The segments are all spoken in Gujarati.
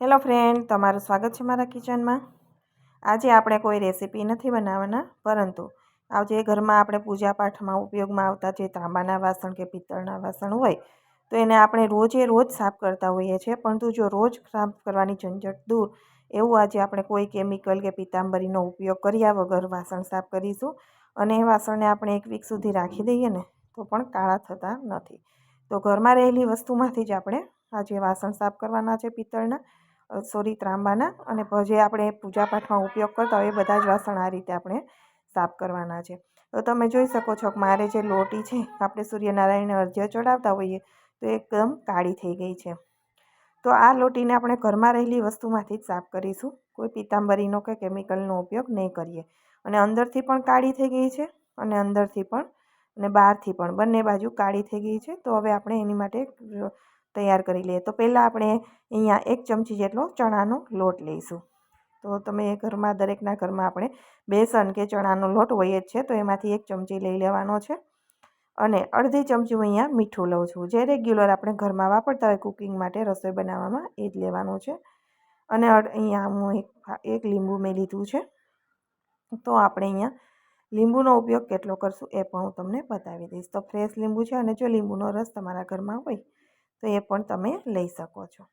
હેલો ફ્રેન્ડ, તમારું સ્વાગત છે મારા કિચનમાં. આજે આપણે કોઈ રેસીપી નથી બનાવવાના, પરંતુ આજે ઘરમાં આપણે પૂજાપાઠમાં ઉપયોગમાં આવતા જે તાંબાના વાસણ કે પિત્તળના વાસણ હોય, તો એને આપણે રોજે રોજ સાફ કરતા હોઈએ છીએ. પરંતુ જો રોજ સાફ કરવાની ઝંઝટ દૂર, એવું આજે આપણે કોઈ કેમિકલ કે પિત્તાંબરીનો ઉપયોગ કર્યા વગર વાસણ સાફ કરીશું અને એ વાસણને આપણે એક વીક સુધી રાખી દઈએ ને, તો પણ કાળા થતા નથી. તો ઘરમાં રહેલી વસ્તુમાંથી જ આપણે આજે વાસણ સાફ કરવાના છે પિત્તળના. સોરી ત્રાંબાના અને જે આપણે પૂજાપાઠમાં ઉપયોગ કરતા હોય એ બધા જ વાસણ આ રીતે આપણે સાફ કરવાના છે. તો તમે જોઈ શકો છો કે મારે જે લોટી છે, આપણે સૂર્યનારાયણને અર્ધ્ય ચડાવતા હોઈએ, તો એકદમ કાળી થઈ ગઈ છે. તો આ લોટીને આપણે ઘરમાં રહેલી વસ્તુમાંથી જ સાફ કરીશું. કોઈ પિત્તાંબરીનો કે કેમિકલનો ઉપયોગ નહીં કરીએ. અને અંદરથી પણ કાળી થઈ ગઈ છે અને અંદરથી પણ અને બહારથી પણ બંને બાજુ કાળી થઈ ગઈ છે. તો હવે આપણે એની માટે તૈયાર કરી લઈએ. તો પહેલાં આપણે અહીંયા એક ચમચી જેટલો ચણાનો લોટ લઈશું. તો તમે ઘરમાં, દરેકના ઘરમાં આપણે બેસન કે ચણાનો લોટ હોય જ છે, તો એમાંથી એક ચમચી લઈ લેવાનો છે. અને અડધી ચમચી હું અહીંયા મીઠું લઉં છું. જે રેગ્યુલર આપણે ઘરમાં વાપરતા હોય કુકિંગ માટે રસોઈ બનાવવામાં એ જ લેવાનું છે. અને અહીંયા હું એક એક લીંબુ મેં લીધું છે. તો આપણે અહીંયા લીંબુનો ઉપયોગ કેટલો કરશું એ પણ હું તમને બતાવી દઈશ. તો ફ્રેશ લીંબુ છે અને જો લીંબુનો રસ તમારા ઘરમાં હોય તો એ પણ તમે લઈ શકો છો.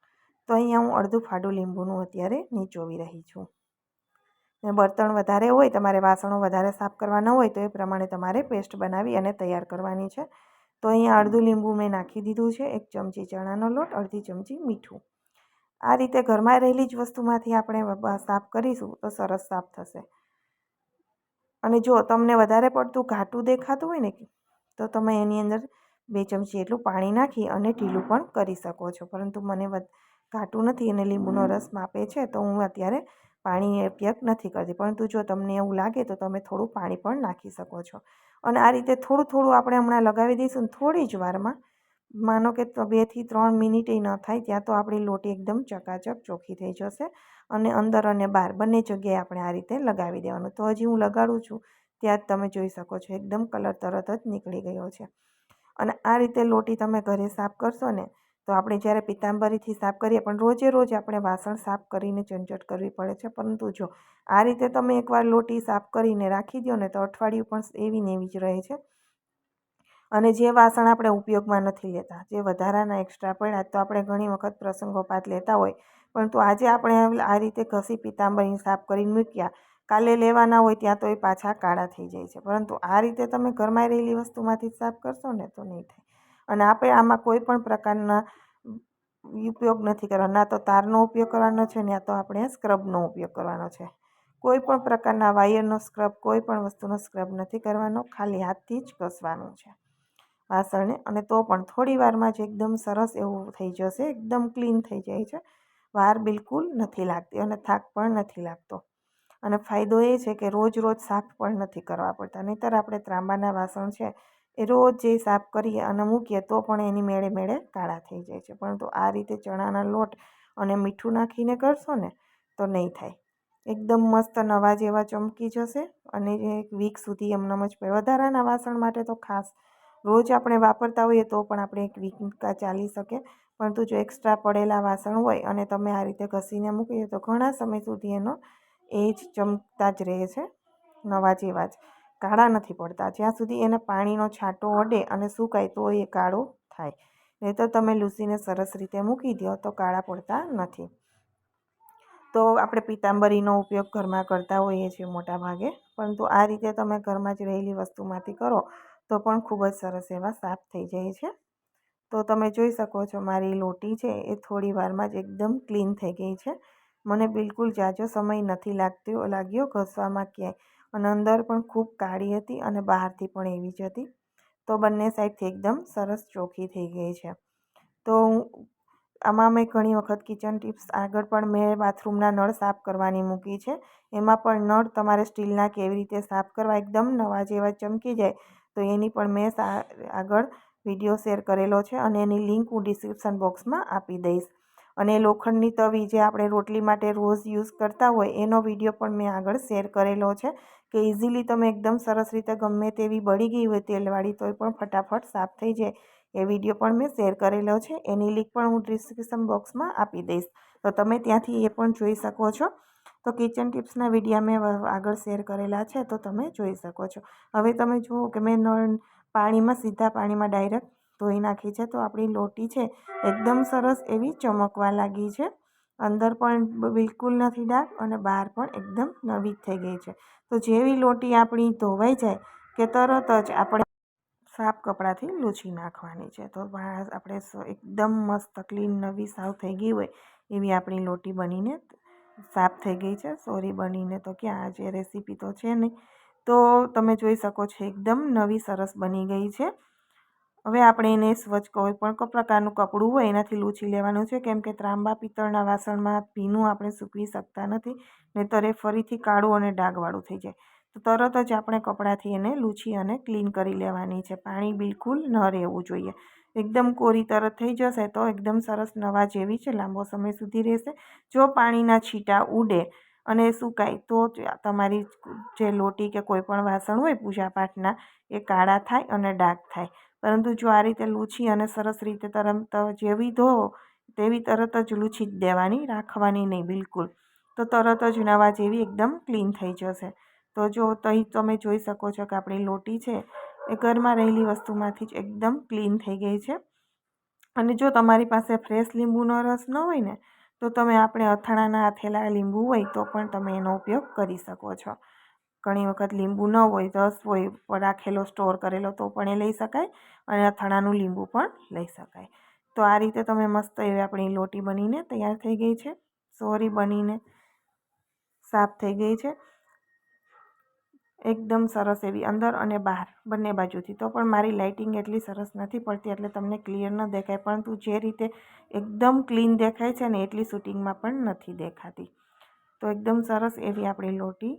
તો અહીંયા હું અડધું ફાડું લીંબુનું અત્યારે નીચોવી રહી છું. ને બળતણ વધારે હોય, તમારે વાસણો વધારે સાફ કરવાના હોય, તો એ પ્રમાણે તમારે પેસ્ટ બનાવી અને તૈયાર કરવાની છે. તો અહીંયા અડધું લીંબુ મેં નાખી દીધું છે, એક ચમચી ચણાનો લોટ, અડધી ચમચી મીઠું. આ રીતે ઘરમાં રહેલી જ વસ્તુમાંથી આપણે સાફ કરીશું તો સરસ સાફ થશે. અને જો તમને વધારે પડતું ઘાટું દેખાતું હોય ને, તો તમે એની અંદર બે ચમચી એટલું પાણી નાખી અને ઢીલું પણ કરી શકો છો. પરંતુ મને ઘાટું નથી અને લીંબુનો રસ માપે છે તો હું અત્યારે પાણી ઉપયોગ નથી કરતી. પરંતુ જો તમને એવું લાગે તો તમે થોડું પાણી પણ નાખી શકો છો. અને આ રીતે થોડું થોડું આપણે હમણાં લગાવી દઈશું થોડી જ વારમાં. માનો કે બેથી ત્રણ મિનિટે ન થાય ત્યાં તો આપણી લોટી એકદમ ચકાચક ચોખ્ખી થઈ જશે અને અંદર અને બહાર બંને જગ્યાએ આપણે આ રીતે લગાવી દેવાનું. તો હજી હું લગાડું છું. ત્યાં જ તમે જોઈ શકો છો. એકદમ કલર તરત જ નીકળી ગયો છે. અને આ રીતે લોટી તમે ઘરે સાફ કરશો ને, તો આપણે જ્યારે પિત્તાંબરીથી સાફ કરીએ, પણ રોજે રોજ આપણે વાસણ સાફ કરીને ઝંઝટ કરવી પડે છે. પરંતુ જો આ રીતે તમે એકવાર લોટી સાફ કરીને રાખી દો ને, તો અઠવાડિયું પણ એવી ને એવી જ રહે છે. અને જે વાસણ આપણે ઉપયોગમાં નથી લેતા, જે વધારાના એક્સ્ટ્રા પડ્યા, તો આપણે ઘણી વખત પ્રસંગોપાત લેતા હોય. પરંતુ આજે આપણે આ રીતે ઘસી પિત્તાંબરી સાફ કરીને મૂક્યા કાલે લેવાના હોય ત્યાં તો એ પાછા કાળા થઈ જાય છે. પરંતુ આ રીતે તમે ઘરમાં રહેલી વસ્તુમાંથી સાફ કરશો ને તો નહીં થાય. અને આપણે આમાં કોઈ પણ પ્રકારના ઉપયોગ નથી કરવાનો. ના તો તારનો ઉપયોગ કરવાનો છે ને તો આપણે સ્ક્રબનો ઉપયોગ કરવાનો છે. કોઈ પણ પ્રકારના વાયરનો સ્ક્રબ, કોઈ પણ વસ્તુનો સ્ક્રબ નથી કરવાનો. ખાલી હાથથી જ ઘસવાનું છે વાસણને અને તો પણ થોડી વારમાં જ એકદમ સરસ એવું થઈ જશે. એકદમ ક્લીન થઈ જાય છે. વાર બિલકુલ નથી લાગતી અને થાક પણ નથી લાગતો. અને ફાયદો એ છે કે રોજ રોજ સાફ પણ નથી કરવા પડતા. નહીંતર આપણે ત્રાંબાના વાસણ છે એ રોજ જે સાફ કરીએ અને મૂકીએ તો પણ એની મેળે મેળે કાળા થઈ જાય છે. પરંતુ આ રીતે ચણાના લોટ અને મીઠું નાખીને કરશો ને તો નહીં થાય. એકદમ મસ્ત નવા જેવા ચમકી જશે અને એક વીક સુધી એમનેમ જ વધારાના વાસણ માટે તો ખાસ રોજ આપણે વાપરતા હોઈએ તો પણ આપણે એક વીક ચાલી શકે. પરંતુ જો એક્સ્ટ્રા પડેલા વાસણ હોય અને તમે આ રીતે ઘસીને મૂકીએ તો ઘણા સમય સુધી એનો એ જ ચમકતા જ રહે છે. નવા જેવા જ. કાળા નથી પડતા. જ્યાં સુધી એને પાણીનો છાંટો અડે અને સુકાય તો એ કાળો થાય. નહીં તો તમે લૂસીને સરસ રીતે મૂકી દો તો કાળા પડતા નથી. તો આપણે પિત્તાંબરીનો ઉપયોગ ઘરમાં કરતા હોઈએ છીએ મોટા ભાગે. પરંતુ આ રીતે તમે ઘરમાં જ રહેલી વસ્તુમાંથી કરો તો પણ ખૂબ જ સરસ એવા સાફ થઈ જાય છે. તો તમે જોઈ શકો છો મારી લોટી છે એ થોડી વારમાં જ એકદમ ક્લીન થઈ ગઈ છે. મને બિલકુલ ઝાઝો સમય નથી લાગતો લાગ્યો ઘસવામાં ક્યાંય. અને અંદર પણ ખૂબ કાળી હતી અને બહારથી પણ એવી જ હતી. તો બંને સાઈડથી એકદમ સરસ ચોખ્ખી થઈ ગઈ છે. તો આમાં મેં ઘણી વખત કિચન ટિપ્સ આગળ પણ મેં બાથરૂમના નળ સાફ કરવાની મૂકી છે. એમાં પણ નળ તમારે સ્ટીલના કેવી રીતે સાફ કરવા એકદમ નવા જેવા ચમકી જાય, તો એની પણ મેં આગળ વીડિયો શેર કરેલો છે અને એની લિંક હું ડિસ્ક્રિપ્શન બોક્સમાં આપી દઈશ. અને લોખંડની તવી જે આપણે રોટલી માટે રોજ યુઝ કરતા હોય, એનો વીડિયો પણ મેં આગળ શેર કરેલો છે કે ઇઝીલી તમે એકદમ સરસ રીતે ગમે તેવી બળી ગઈ હોય તેલવાળી તોય પણ ફટાફટ સાફ થઈ જાય. એ વીડિયો પણ મેં શેર કરેલો છે. એની લિંક પણ હું ડિસ્ક્રિપ્શન બોક્સમાં આપી દઈશ. તો તમે ત્યાંથી એ પણ જોઈ શકો છો. તો કિચન ટિપ્સના વિડીયા મેં આગળ શેર કરેલા છે તો તમે જોઈ શકો છો. હવે તમે જુઓ કે મેં નળ પાણીમાં, સીધા પાણીમાં ડાયરેક્ટ ધોઈ નાખી છે. તો આપણી લોટી છે એકદમ સરસ એવી ચમકવા લાગી છે. અંદર પણ બિલકુલ નથી ડાર્ક અને બહાર પણ એકદમ નવી થઈ ગઈ છે. તો જેવી લોટી આપણી ધોવાઈ જાય કે તરત જ આપણે સાફ કપડાથી લૂછી નાખવાની છે. તો આપણે એકદમ મસ્ત, ક્લીન, નવી, સાવ થઈ ગઈ હોય એવી આપણી લોટી બનીને સાફ થઈ ગઈ છે. સોરી બનીને તો ક્યાં, આજે રેસીપી તો છે નહીં. તો તમે જોઈ શકો છો એકદમ નવી સરસ બની ગઈ છે. હવે આપણે એને સ્વચ્છ કોઈ પણ પ્રકારનું કપડું હોય એનાથી લૂછી લેવાનું છે. કેમ કે ત્રાંબા પિત્તળના વાસણમાં ભીનું આપણે સૂકવી શકતા નથી, નહીંતર એ ફરીથી કાળું અને ડાઘવાળું થઈ જાય. તો તરત જ આપણે કપડાંથી એને લૂછી અને ક્લીન કરી લેવાની છે. પાણી બિલકુલ ન રહેવું જોઈએ. એકદમ કોરી તરત થઈ જશે તો એકદમ સરસ નવા જેવી છે લાંબો સમય સુધી રહેશે. જો પાણીના છીટા ઉડે અને સુકાય, તો તમારી જે લોટી કે કોઈ પણ વાસણ હોય પૂજાપાઠના, એ કાળા થાય અને ડાઘ થાય. પરંતુ જો આ રીતે લૂછી અને સરસ રીતે તરત જેવી ધોવો તેવી તરત જ લૂછી જ દેવાની રાખવાની નહીં, બિલકુલ. તો તરત જ નવા જેવી એકદમ ક્લીન થઈ જશે. તો જો અહીં તમે જોઈ શકો છો કે આપણી લોટી છે એ ઘરમાં રહેલી વસ્તુમાંથી જ એકદમ ક્લીન થઈ ગઈ છે. અને જો તમારી પાસે ફ્રેશ લીંબુનો રસ ન હોય ને, તો તમે આપણે અથાણાના હાથેલા લીંબુ હોય તો પણ તમે એનો ઉપયોગ કરી શકો છો. ઘણી વખત લીંબુ ન હોય, રસ હોય રાખેલો સ્ટોર કરેલો તો પણ એ લઈ શકાય અને અથાણાનું લીંબુ પણ લઈ શકાય. તો આ રીતે તમે મસ્ત એવી આપણી લોટી બનીને તૈયાર થઈ ગઈ છે. સોરી બનીને સાફ થઈ ગઈ છે. એકદમ સરસ એવી અંદર અને બહાર બંને બાજુથી. તો પણ મારી લાઇટિંગ એટલી સરસ નથી પડતી એટલે તમને ક્લિયર ન દેખાય, પરંતુ જે રીતે એકદમ ક્લીન દેખાય છે ને એટલી શૂટિંગમાં પણ નથી દેખાતી. તો એકદમ સરસ એવી આપણી લોટી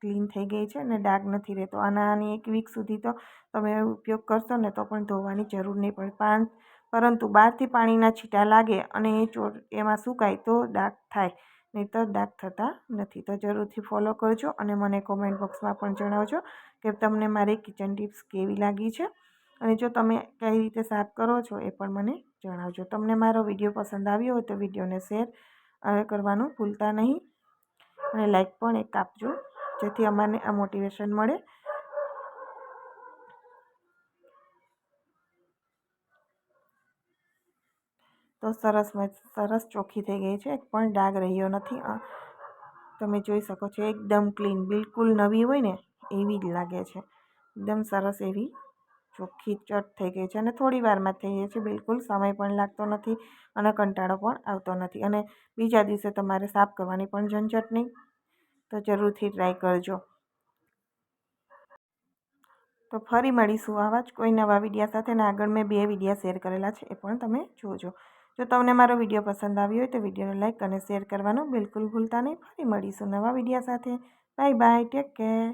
ક્લીન થઈ ગઈ છે અને ડાઘ નથી રહેતો. આના આની એક વીક સુધી તો તમે ઉપયોગ કરશો ને તો પણ ધોવાની જરૂર નહીં પડે. પણ પરંતુ બહારથી પાણીના છીટા લાગે અને એ ચોર એમાં સુકાય તો ડાઘ થાય, નહીં તો ડાઘ થતા નથી. તો જરૂરથી ફોલો કરજો અને મને કોમેન્ટ બોક્સમાં પણ જણાવજો કે તમને મારી કિચન ટિપ્સ કેવી લાગી છે અને જો તમે કઈ રીતે સાફ કરો છો એ પણ મને જણાવજો. તમને મારો વીડિયો પસંદ આવ્યો હોય તો વિડીયોને શેર કરવાનું ભૂલતા નહીં અને લાઈક પણ એક આપજો. જેથી અમારે આ મોટિવેશન મળે. તો સરસ સરસ ચોખ્ખી થઈ ગઈ છે એક પણ ડાઘ રહ્યો નથી. તમે જોઈ શકો છો, એકદમ ક્લીન બિલકુલ નવી હોય ને, એવી જ લાગે છે. એકદમ સરસ એવી ચોખ્ખી, ચટ થઈ ગઈ છે અને થોડી વારમાં થઈ ગઈ છે, બિલકુલ સમય પણ લાગતો નથી અને કંટાળો પણ આવતો નથી. અને બીજા દિવસે તમારે સાફ કરવાની પણ ઝંઝટ નહીં. તો જરૂરથી ટ્રાય કરજો. તો ફરી મળીશું આવા જ કોઈ નવા વિડીયા સાથે ને આગળ મેં બે વિડીયા શેર કરેલા છે, એ પણ તમે જોજો. જો તમને મારો વીડિયો પસંદ આવ્યો હોય તો વિડીયોને લાઇક અને શેર કરવાનું બિલકુલ ભૂલતા નહીં. ફરી મળીશું નવા વિડીયા સાથે. Bye bye take care